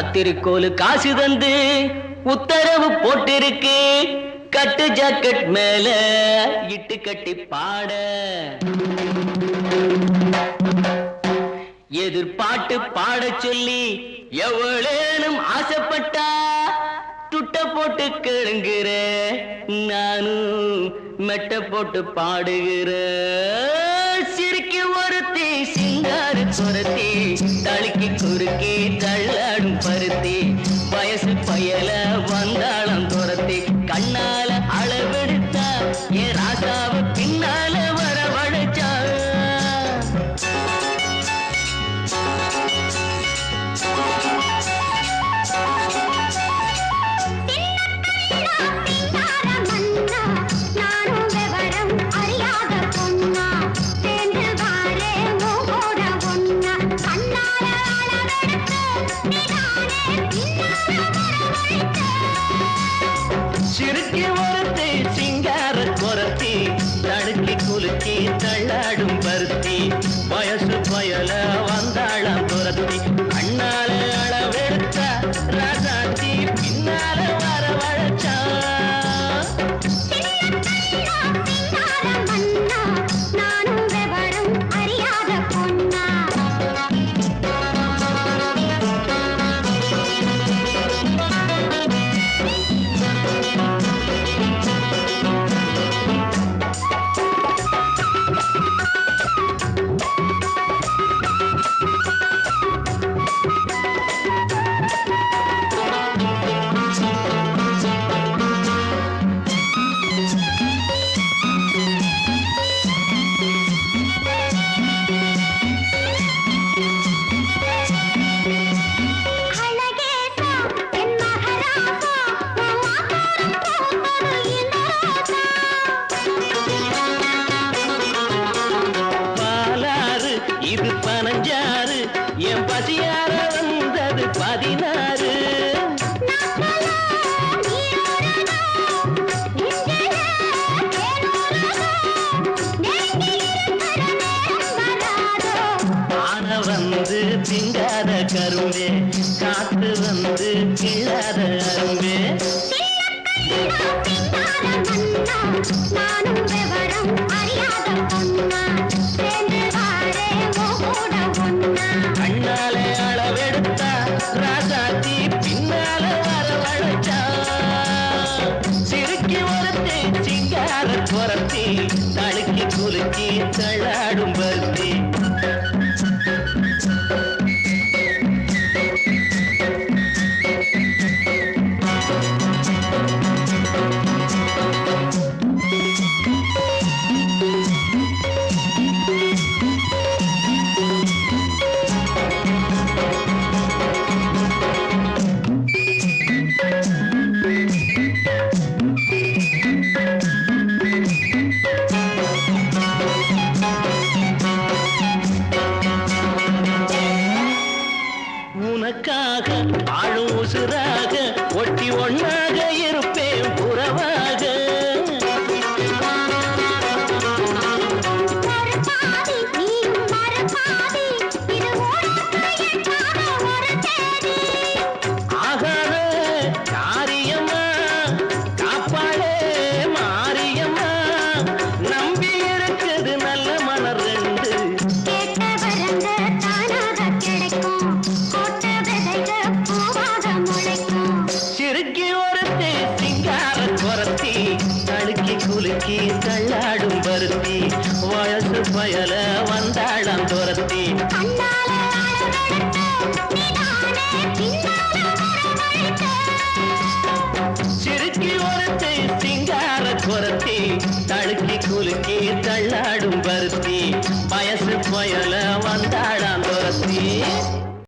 சத்திருக்கோலு காசு தந்து உத்தரவு போட்டிருக்கு. கட்டு ஜாக்கெட் மேல இட்டு கட்டி பாட. எதிர்பாட்டு பாட சொல்லி எவ்வளேனும் ஆசைப்பட்டா. துட்ட போட்டு கேளுங்கிற நானும் மெட்ட போட்டு பாடுகிறேன். கண்ணா பதினாறு வந்து திங்காத கரும்பே காத்து வந்து கிள்ளாத அரும்பே நானும் விவரம் அறியாத பொன்னா say that. ஆளும் உசுராக ஒட்டி ஒன்னாக பெருக்கி கையாடும் பருத்தி வழசு பயல வந்தாளம் துரத்தி.